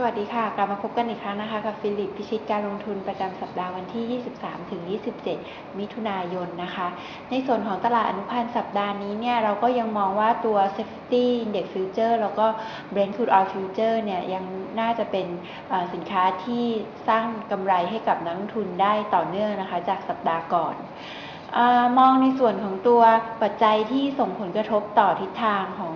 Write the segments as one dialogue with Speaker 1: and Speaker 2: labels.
Speaker 1: สวัสดีค่ะ กลับมาพบกันอีกครั้งนะคะ กับฟิลิปพิชิตการลงทุนประจำสัปดาห์วันที่ 23 ถึง 27 มิถุนายนนะคะ ในส่วนของตลาดอนุพันธ์สัปดาห์นี้เนี่ย เราก็ยังมองว่าตัว Safety Index Future แล้วก็ Brent Crude Oil Future เนี่ยยังน่าจะเป็นสินค้าที่สร้างกำไรให้กับนักลงทุนได้ต่อเนื่องนะคะ จากสัปดาห์ก่อน ออมองในส่วนของตัวปัจจัยที่ส่งผลกระทบต่อทิศทางของ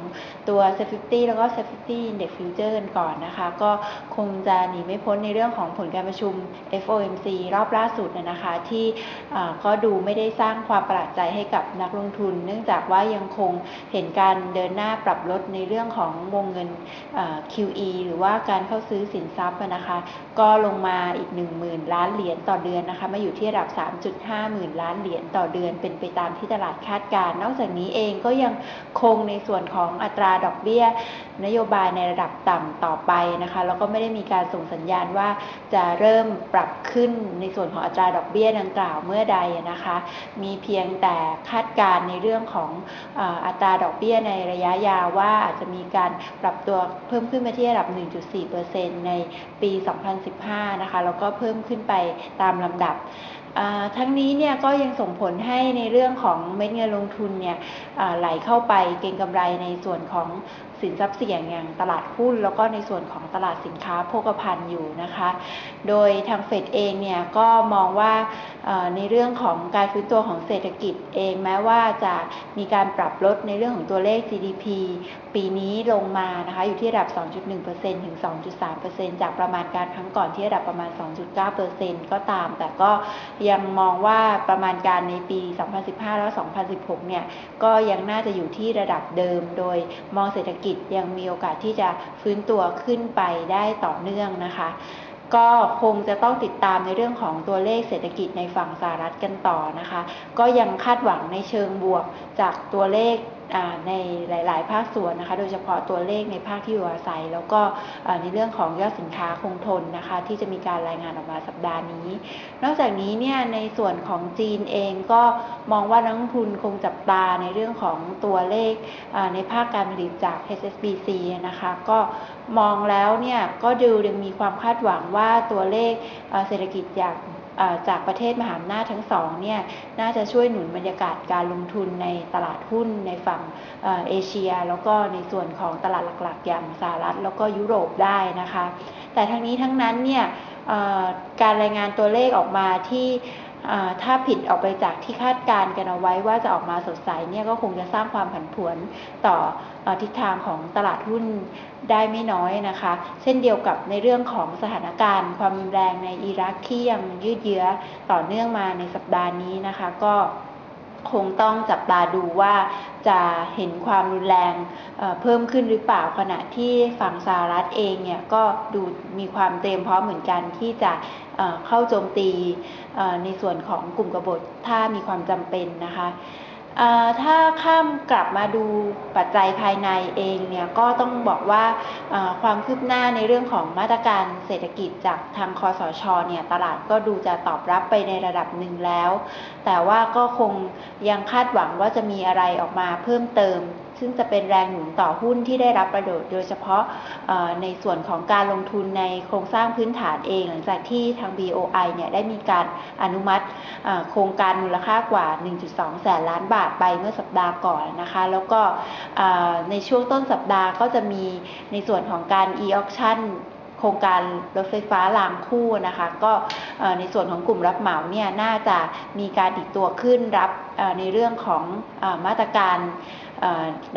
Speaker 1: ตัว Safety แล้วก็ Safety Index Future กันก่อนนะคะ ก็คงจะหนีไม่พ้นในเรื่องของผลการประชุม FOMC รอบล่าสุดนะคะ ที่ก็ดูไม่ได้สร้างความประหลาดใจให้กับนักลงทุน เนื่องจากว่ายังคงเห็นการเดินหน้าปรับลดในเรื่องของวงเงินเอ่อ QE หรือว่าการเข้าซื้อสินทรัพย์นะคะ ก็ลงมาอีก 10,000 ล้านเหรียญต่อเดือนนะคะ มาอยู่ที่ระดับ 3.5 หมื่นล้านเหรียญต่ออเดือนเป็นไปตามที่ตลาดคาดการณ์นอกจากนี้เองก็ยังคงในส่วนของอัตราดอกเบี้ย นโยบายในระดับต่ำต่อไปนะคะ แล้วก็ไม่ได้มีการส่งสัญญาณว่าจะเริ่มปรับขึ้นในส่วนของอัตราดอกเบี้ยดังกล่าวเมื่อใดนะคะ มีเพียงแต่คาดการณ์ในเรื่องของอัตราดอกเบี้ยในระยะยาวว่าอาจจะมีการปรับตัวเพิ่มขึ้นมาที่ระดับ 1.4%ในปี 2015 นะคะ แล้วก็เพิ่มขึ้นไปตามลำดับ ทั้งนี้เนี่ยก็ยังส่งผลให้ในเรื่องของเม็ดเงินลงทุนเนี่ยไหลเข้าไปเก็งกำไรในส่วนของสินทรัพย์เสี่ยงอย่างตลาดหุ้นแล้วก็ในส่วนของตลาดสินค้าโภคภัณฑ์อยู่นะคะ โดยทางเฟดเองเนี่ยก็มองว่าในเรื่องของการฟื้นตัวของเศรษฐกิจเองแม้ว่าจะมีการปรับลดในเรื่องของตัวเลข GDP ปีนี้ลงมานะคะอยู่ที่ระดับ 2.1%ถึง 2.3%จากประมาณการครั้งก่อนที่ระดับประมาณ 2.9%ก็ตาม แต่ก็ยังมองว่าประมาณการในปี 2015 และ 2016 เนี่ย ก็ยังน่าจะอยู่ที่ระดับเดิม โดยมองเศรษฐกิจยังมีโอกาสที่จะฟื้นตัวขึ้นไปได้ต่อเนื่องนะคะก็คงจะต้องติดตามในเรื่องของตัวเลขเศรษฐกิจในฝั่งสหรัฐกันต่อนะคะ ก็ยังคาดหวังในเชิงบวกจากตัวเลขในหลาย ๆ ภาคส่วนนะคะ โดยเฉพาะตัวเลขในภาคที่อยู่อาศัย แล้วก็ในเรื่องของยอดสินค้าคงทนนะคะ ที่จะมีการรายงานออกมาสัปดาห์นี้ นอกจากนี้เนี่ยในส่วนของจีนเองก็มองว่านักลงทุนคงจับตาในเรื่องของตัวเลขในภาคการผลิตจาก HSBC นะคะ ก็มองแล้วเนี่ยก็ดูยังมีความคาดหวังว่าตัวเลขเศรษฐกิจจาก จากประเทศมหาอำนาจทั้งสองเนี่ยน่าจะช่วยหนุนบรรยากาศการลงทุนในตลาดหุ้นในฝั่งเอเอเชีย แล้วก็ในส่วนของตลาดหลักๆ อย่างสหรัฐแล้วก็ยุโรปได้นะคะ แต่ทั้งนี้ทั้งนั้นเนี่ยการรายงานตัวเลขออกมาที่ ถ้าผิดออกไปจากที่คาดการณ์กันเอาไว้ว่าจะออกมาสดใสเนี่ยก็คงจะสร้างความผันผวนต่ออทิศทางของตลาดหุ้นได้ไม่น้อยนะคะ เช่นเดียวกับในเรื่องของสถานการณ์ ความรุนแรงในอิรักที่ยังยืดเยื้อต่อเนื่องมาในสัปดาห์นี้นะคะ ก็คงต้องจับตาดูว่าจะเห็นความรุนแรงเเพิ่มขึ้นหรือเปล่าขณะที่ฝั่งสหรัฐเองเนี่ยก็ดูมีความเตรียมพร้อมเหมือนกันที่จะ เข้าโจมตีในส่วนของกลุ่มกบฏถ้ามีความจำเป็นนะคะถ้าข้ามกลับมาดูปัจจัยภายในเองเนี่ยก็ต้องบอกว่าความคืบหน้าในเรื่องของมาตรการเศรษฐกิจจากทางคอสชเนี่ยตลาดก็ดูจะตอบรับไปในระดับหนึ่งแล้ว แต่ว่าก็คงยังคาดหวังว่าจะมีอะไรออกมาเพิ่มเติม ซึ่งจะเป็นแรงหนุนต่อหุ้นที่ได้รับประโยชน์โดยเฉพาะในส่วนของการลงทุนในโครงสร้างพื้นฐานเอง หลังจากที่ทาง BOI เนี่ยได้มีการอนุมัติโครงการมูลค่ากว่า 1.2 แสนล้านบาทไปเมื่อสัปดาห์ก่อนนะคะ แล้วก็ในช่วงต้นสัปดาห์ก็จะมีในส่วนของการ e-auction ครงการรถไฟฟ้ารางคู่นะคะก็ในส่วนของกลุ่มรับเหมาเนี่ยน่าจะมีการดิดตัวขึ้นรับในเรื่องของมาตรการ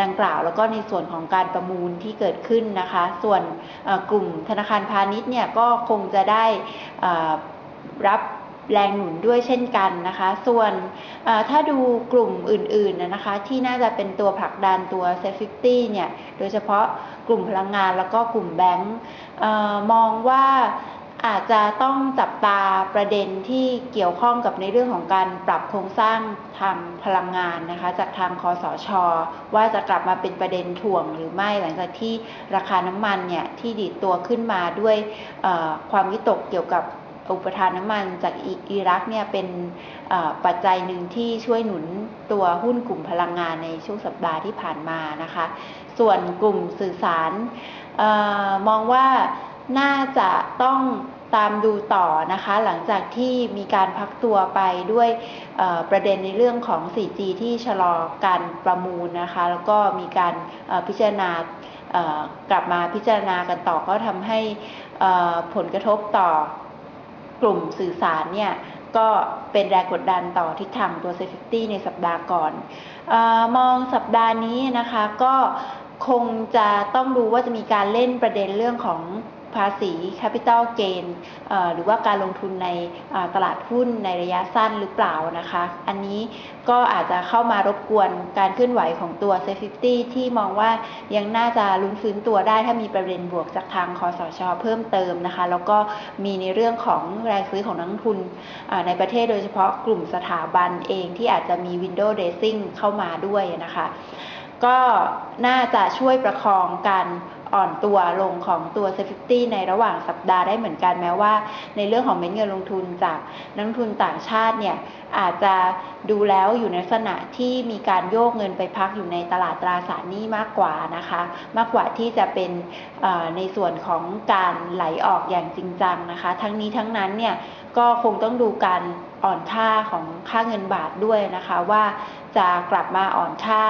Speaker 1: ดังกล่าวแล้วก็ในส่วนของการประมูลที่เกิดขึ้นนะคะ ส่วนกลุ่มธนาคารพาณิชย์เนี่ยก็คงจะได้รับ แรงหนุนด้วยเช่นกันนะคะ ส่วนถ้าดูกลุ่มอื่นๆนะคะ ที่น่าจะเป็นตัวผลักดันตัว Safety เนี่ย โดยเฉพาะกลุ่มพลังงานแล้วก็กลุ่มแบงก์มองว่าอาจจะต้องจับตาประเด็นที่เกี่ยวข้องกับในเรื่องของการปรับโครงสร้างทางพลังงานนะคะ จากทางคอสชว่าจะกลับมาเป็นประเด็นถ่วงหรือไม่หลังจากที่ราคาน้ำมันเนี่ยที่ดีดตัวขึ้นมาด้วยความวิตกเกี่ยวกับ อุปทานน้ำมันจากอิอรักเนี่ยเป็นปัจจัยหนึ่งที่ช่วยหนุนตัวหุ้นกลุ่มพลังงานในช่วงสัปดาห์ที่ผ่านมานะคะ ส่วนกลุ่มสื่อสารออมองว่าน่าจะต้องตามดูต่อนะคะ หลังจากที่มีการพักตัวไปด้วยประเด็นในเรื่องของ 4G ที่ชะลอการประมูลนะคะ แล้วก็มีการพิจารณากลับมาพิจารณากันต่อก็ทำให้ผลกระทบต่อ กลุ่มสื่อสารเนี่ยก็เป็นแรงกดดันต่อทิศทางตัวเซฟตี้ในสัปดาห์ก่อนออมองสัปดาห์นี้นะคะก็คงจะต้องดูว่าจะมีการเล่นประเด็นเรื่องของ ภาษี Capital Gain เอ่อหรือว่าการลงทุนในตลาดหุ้นในระยะสั้นหรือเปล่านะคะ อันนี้ก็อาจจะเข้ามารบกวนการเคลื่อนไหวของตัว Safety ที่มองว่ายังน่าจะลุ้นฟื้นตัวได้ถ้ามีประเด็นบวกจากทางคอสชเพิ่มเติมนะคะ แล้วก็มีในเรื่องของแรงซื้อของนักทุนในประเทศโดยเฉพาะกลุ่มสถาบันเองที่อาจจะมี window dressing เข้ามาด้วยนะคะ ก็น่าจะช่วยประคองการ อ่อนตัวลงของตัวเซฟตี้ในระหว่างสัปดาห์ได้เหมือนกันแม้ว่า ในเรื่องของเม็ดเงินลงทุนจากนักลงทุนต่างชาติเนี่ย อาจจะดูแล้วอยู่ในลักษณะที่มีการโยกเงินไปพักอยู่ในตลาดตราสารหนี้มากกว่านะคะ มากกว่าที่จะเป็นในส่วนของการไหลออกอย่างจริงจังนะคะ ทั้งนี้ทั้งนั้นเนี่ยก็คงต้องดูการอ่อนค่าของค่าเงินบาทด้วยนะคะว่าจะกลับมาอ่อนค่า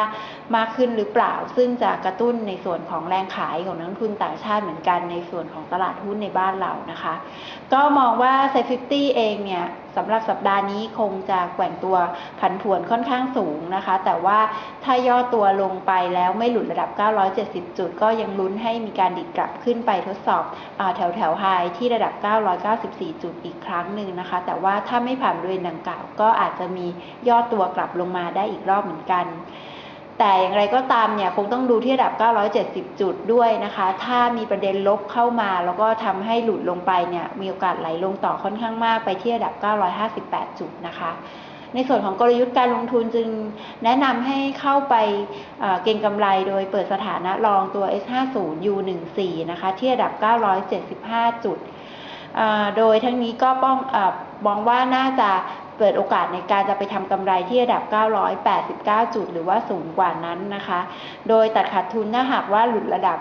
Speaker 1: มากขึ้นหรือเปล่า ซึ่งจะกระตุ้นในส่วนของแรงขายของนักลงทุนต่างชาติเหมือนกันในส่วนของตลาดหุ้นในบ้านเรานะคะ ก็มองว่า Safety เองเนี่ยสำหรับสัปดาห์นี้คงจะแกว่งตัวผันผวนค่อนข้างสูงนะคะ แต่ว่าถ้าย่อตัวลงไปแล้วไม่หลุดระดับ 970 จุด ก็ยังลุ้นให้มีการดิดกลับขึ้นไปทดสอบอแถวแถวไฮที่ระดับ 994 จุดอีกครั้งหนึ่งนะคะ แต่ว่าถ้าไม่ผ่านบริเวณดังกล่าว ก็อาจจะมีย่อตัวกลับลงมาได้อีกรอบเหมือนกัน แต่อย่างไรก็ตามเนี่ยคงต้องดูที่ระดับ 970 จุดด้วยนะคะ ถ้ามีประเด็นลบเข้ามา แล้วก็ทำให้หลุดลงไปเนี่ยมีโอกาสไหลลงต่อค่อนข้างมากไปที่ระดับ 958 จุดนะคะ ในส่วนของกลยุทธ์การลงทุนจึงแนะนำให้เข้าไปเเก็งกำไรโดยเปิดสถานะรองตัว S50 U14 นะคะที่ระดับ 975 จุดโดยทั้งนี้ก็ป้องอมองว่าน่าจะ เปิดโอกาสในการจะไปทำกำไรที่ระดับ 989 จุด หรือว่าสูงกว่านั้นนะคะ โดยตัดขาดทุนถ้าหากว่าหลุดระดับ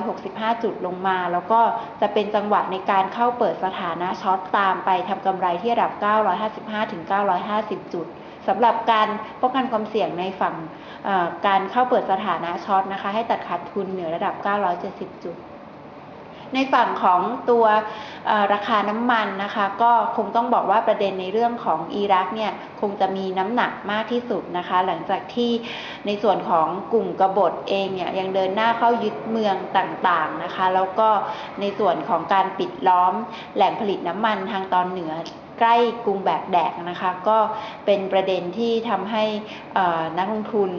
Speaker 1: 965 จุดลงมา แล้วก็จะเป็นจังหวะในการเข้าเปิดสถานะช็อตตามไปทำกำไรที่ระดับ 955 ถึง 950 จุดสำหรับการป้องกันความเสี่ยงในฝั่งการเข้าเปิดสถานะช็อตนะคะ ให้ตัดขาดทุนเหนือระดับ 970 จุด ในฝั่งของตัวราคาน้ำมันนะคะ ก็คงต้องบอกว่าประเด็นในเรื่องของอิรักเนี่ยคงจะมีน้ำหนักมากที่สุดนะคะ หลังจากที่ในส่วนของกลุ่มกบฏเองเนี่ยยังเดินหน้าเข้ายึดเมืองต่างๆนะคะ แล้วก็ในส่วนของการปิดล้อมแหล่งผลิตน้ำมันทางตอนเหนือใกล้กรุงแบกแดกนะคะ ก็เป็นประเด็นที่ทำให้นักลงทุน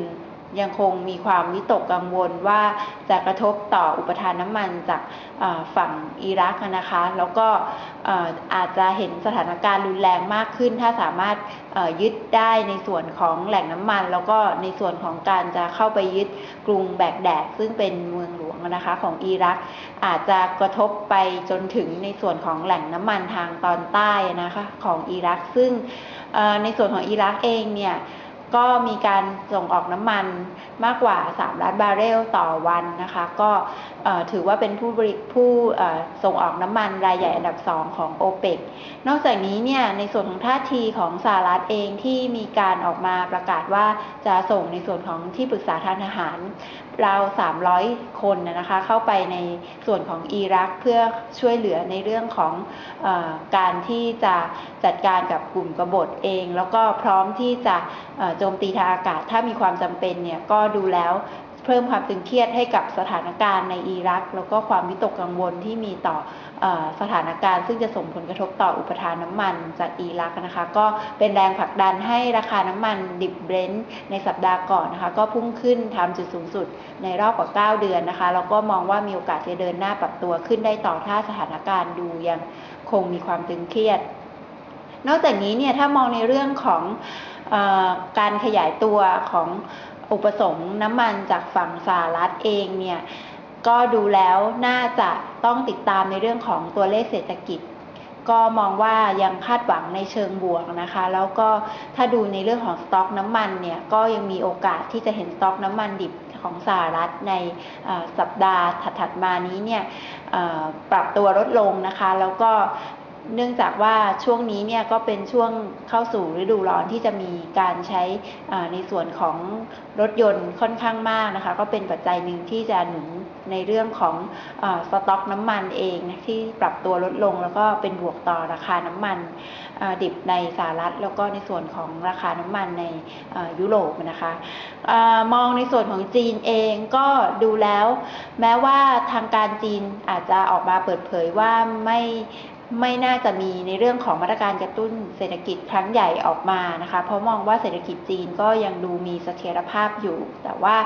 Speaker 1: ยังคงมีความวิตกกังวลว่าจะกระทบต่ออุปทานน้ำมันจากฝั่งอิรักนะคะ แล้วก็อาจจะเห็นสถานการณ์รุนแรงมากขึ้น ถ้าสามารถยึดได้ในส่วนของแหล่งน้ำมัน แล้วก็ในส่วนของการจะเข้าไปยึดกรุงแบกแดด ซึ่งเป็นเมืองหลวงนะคะของอิรัก อาจจะกระทบไปจนถึงในส่วนของแหล่งน้ำมันทางตอนใต้นะคะของอิรัก ซึ่งในส่วนของอิรักเองเนี่ย ก็มีการส่งออกน้ำมันมากกว่า 3 ล้านบาร์เรลต่อวันนะคะ ก็ถือว่าเป็นผู้บริผู้ส่งออกน้ำมันรายใหญ่อันดับ 2 ของ o p e ปนอกจากนี้เนี่ยในส่วนของท่าทีของสหรัฐเองที่มีการออกมาประกาศว่าจะส่งในส่วนของที่ปรึกษาทางทหารราว 300 คนนะคะเข้าไปในส่วนของอิรักเพื่อช่วยเหลือในเรื่องของอการที่จะจัดการกับกลุ่มกบฏเอง แล้วก็พร้อมที่จะโจมตีทางอากาศ ถ้ามีความจำเป็นเนี่ยก็ดูแล้วเพิ่มความตึงเครียดให้กับสถานการณ์ในอิรัก แล้วก็ความวิตกกังวลที่มีต่ออสถานการณ์ ซึ่งจะส่งผลกระทบต่ออุปทานน้ำมันจากอิรักนะคะ ก็เป็นแรงผลักดันให้ราคาน้ำมันดิบเบรนท์ในสัปดาห์ก่อนนะคะ ก็พุ่งขึ้นทำจุดสูงสุดในรอบกว่า 9 เดือนนะคะ แล้วก็มองว่ามีโอกาสจะเดินหน้าปรับตัวขึ้นได้ต่อถ้าสถานการณ์ดูยังคงมีความตึงเครียด นอกจากนี้เนี่ยถ้ามองในเรื่องของ การขยายตัวของอุปสงค์น้ำมันจากฝั่งสหรัฐเองเนี่ยก็ดูแล้วน่าจะต้องติดตามในเรื่องของตัวเลขเศรษฐกิจ ก็มองว่ายังคาดหวังในเชิงบวกนะคะ แล้วก็ถ้าดูในเรื่องของสต็อกน้ำมันเนี่ยก็ยังมีโอกาสที่จะเห็นสต็อกน้ำมันดิบของสหรัฐในสัปดาห์ถัดๆมานี้เนี่ยปรับตัวลดลงนะคะ แล้วก็ เนื่องจากว่าช่วงนี้เนี่ยก็เป็นช่วงเข้าสู่ฤดูร้อนที่จะมีการใช้ในส่วนของรถยนต์ค่อนข้างมากนะคะ ก็เป็นปัจจัยหนึ่งที่จะหนุนในเรื่องของอสต็อกน้ำมันเองนะที่ปรับตัวลดลง แล้วก็เป็นบวกต่อราคาน้ำมันดิบในสหรัฐ แล้วก็ในส่วนของราคาน้ำมันในยุโรปนะคะอมองในส่วนของจีนเองก็ดูแล้ว แม้ว่าทางการจีนอาจจะออกมาเปิดเผยว่าไม่ ไม่น่าจะมีในเรื่องของมาตรการกระตุ้นเศรษฐกิจครั้งใหญ่ออกมานะคะ เพราะมองว่าเศรษฐกิจจีนก็ยังดูมีเสถียรภาพอยู่ แต่ว่า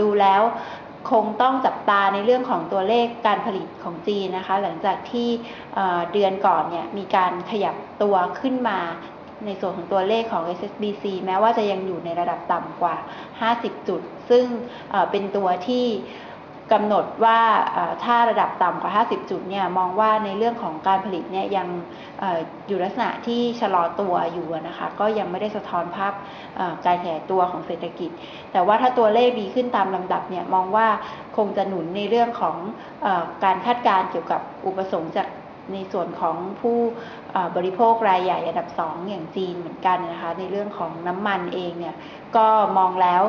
Speaker 1: ดูแล้วคงต้องจับตาในเรื่องของตัวเลขการผลิตของจีนนะคะ หลังจากที่เดือนก่อนเนี่ยมีการขยับตัวขึ้นมาในส่วนของตัวเลขของ SSBC แม้ว่าจะยังอยู่ในระดับต่ำกว่า 50 จุด ซึ่งเป็นตัวที่ กำหนดว่าถ้าระดับต่ำกว่า 50 จุดเนี่ยมองว่าในเรื่องของการผลิตเนี่ยยังออยู่ลักษณะที่ชะลอตัวอยู่นะคะก็ยังไม่ได้สะท้อนภาพการขยายตัวของเศรษฐกิจ แต่ว่าถ้าตัวเลขดีขึ้นตามลำดับเนี่ยมองว่าคงจะหนุนในเรื่องของอการคาดการณ์เกี่ยวกับอุปสงค์จาก ในส่วนของผู้บริโภครายใหญ่อันดับ 2 อย่างจีนเหมือนกันนะคะ ในเรื่องของน้ำมันเองเนี่ยก็มองแล้ว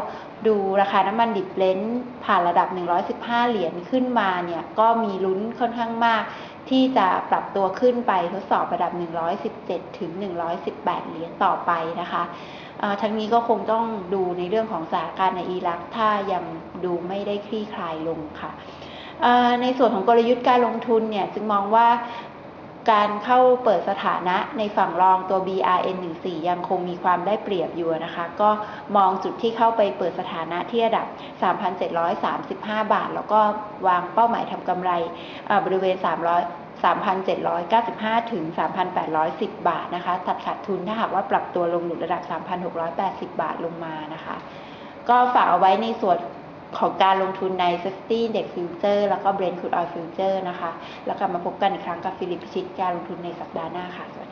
Speaker 1: ดูราคาน้ำมันดิบเลนซ์ผ่านระดับ 115 เหรียญขึ้นมาเนี่ยก็มีลุ้นค่อนข้างมาก ที่จะปรับตัวขึ้นไปทดสอบระดับ 117 ถึง 118 เหรียญต่อไปนะคะทั้งนี้ก็คงต้องดูในเรื่องของสถานการณ์ในอิรักถ้ายังดูไม่ได้คลี่คลายลงค่ะ ในส่วนของกลยุทธ์การลงทุนเนี่ยจึงมองว่าการเข้าเปิดสถานะในฝั่งรองตัว BRN14 ยังคงมีความได้เปรียบอยู่นะคะ ก็มองจุดที่เข้าไปเปิดสถานะที่ระดับ 3,735 บาท แล้วก็วางเป้าหมายทำกำไรบริเวณ 300 3,795 ถึง 3,810 บาทนะคะ ตัดขาดทุนถ้าหากว่าปรับตัวลงหลุดระดับ 3,680 บาทลงมานะคะ ก็ฝากเอาไว้ในส่วน ของการลงทุนใน s ซ t y Index Future แล้วก็ Brent Crude Oil Future นะคะ แล้วกลับมาพบกันอีกครั้งกับฟิลิปพิชิตการลงทุนในสัปดาห์หน้าค่ะ